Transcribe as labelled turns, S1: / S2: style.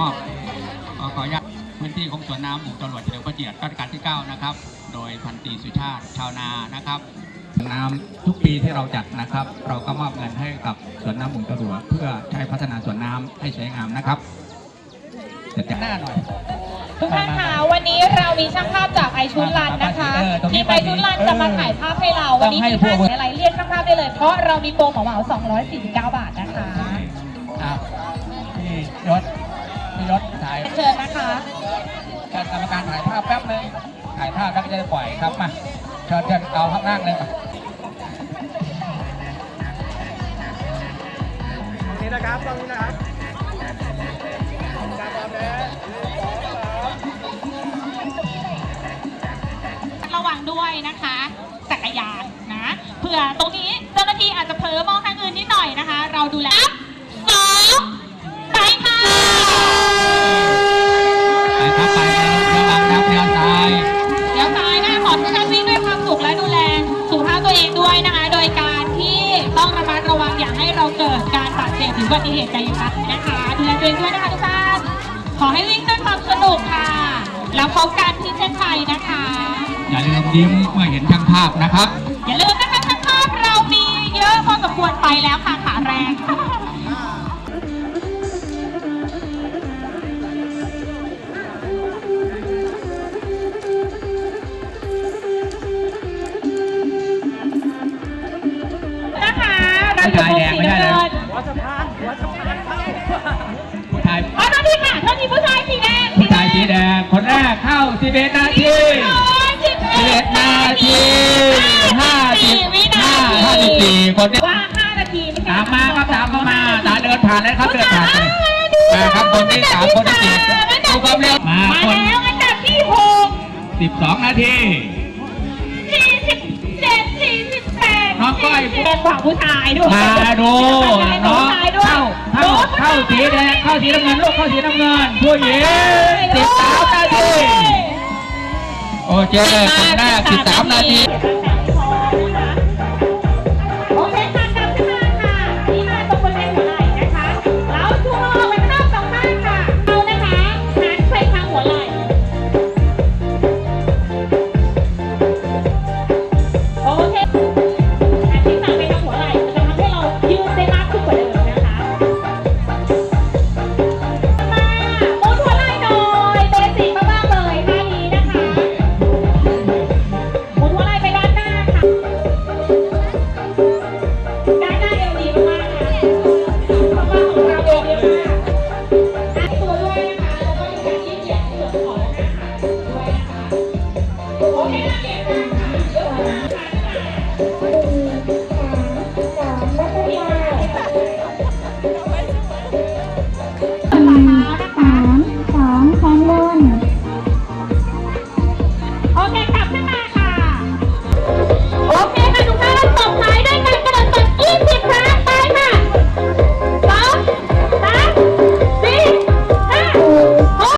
S1: มอบขอขออนุญาตพื้นที่ของสวนน้ำหมู่ตำรวจเฉลิมพระเกียรติรัชกาลที่ 9 นะครับ โดยพันตรีสุชาติชาวนานะครับน้ำทุกปีที่เราจัดนะครับ เราก็มอบเงินให้กับสวนน้ำหมู่ตำรวจเพื่อใช้พัฒนาสวนน้ำให้สวยงามนะครับจะจัดหน้าหน่อย
S2: ทุกท่านคะวันนี้เรามีช่างภาพจากไอชุนลันนะคะ
S1: เออตรงนี้
S2: ทีมไอชุนลันจะมาถ่ายภาพให้เราวันนี้
S1: ต้องให้
S2: มี
S1: พว
S2: ค่ากเสียอะไรเรียกช่างภาพได้เลย เพราะเรามีโปรเหมาเหมา249 บาทนะคะ
S1: อะพี่ยศพี่ ยศถ่าย
S2: เชิญนะคะ
S1: การกรรมการถ่ายภาพแป๊บนึงถ่ายภาพแล้วก็จะได้ปล่อยครับมาเชิญเชิญเอาข้างล่างเลยมา
S3: นี่นะครับตรงนี้นะครับการพร้อมแล้ว
S2: ระวังด้วยนะคะ จักรยานนะเผื่อตรงนี้เจ้าหน้าที่อาจจะเผลอมองทางอื่นนิดหน่อยนะคะ เราดูแลสองไปค่ะ
S1: ไปครับไประวังนะครับ เลี้ยวซ้าย
S2: เดี๋ยวซ้ายนะขอทุกท่านวิ่งด้วยความสุขและดูแลสุขภาพตัวเองด้วยนะคะ โดยการที่ต้องระมัดระวังอย่าให้เราเกิดการบาดเจ็บหรืออุบัติเหตุใดๆนะคะ ดูแลตัวเองด้วยนะคะทุกท่าน ขอให้วิ่งด้วยความสนุกค่ะ แล้วพบกันที่เส้นชัยนะคะ
S1: อย่าลืมยิ้มเมื่อเห็นช่างภาพนะครับ
S2: อย่าลืมนะคะช่างภาพเรามีเยอะพอสมควรไปแล้วค่ะขาแรงนะคะ เราอยู่ตรงสีน้ำเงิน
S3: หัวสะพานหัวสะพานเข้า
S1: ผู้ชาย
S2: อ๋อโทษทีค่ะโทษทีผู้ชายสีแดง
S1: ผู้ชายสีแดงคนแรกเข้า11นาที11นาที50
S2: วินา
S1: 5
S2: ที
S1: 54คนนี้
S2: ว่า5นาทีไม่ใช่
S1: ตามมาครับตามเข้ามาตาเดินผ่านเลยครับเดินผ่านเลยมาครับคนที่สามคนที่สี่ดูความเร็วมา
S2: มา
S1: คน
S2: แล้วอันดับที่
S1: 12นาที
S2: 48
S1: น้องก้อย
S2: แดงกว่าผู้ชายด้วย
S1: มาดูน้อง
S2: ผู้ชายด้วย
S1: เข้าเข้าเข้าสีแดงเข้าสีน้ำเงินลูกเข้าสีน้ำเงินผู้หญิง13นาทีโอเคคนแรก13นาที
S2: โอ้ยน่เก็บเลยค่ะเะ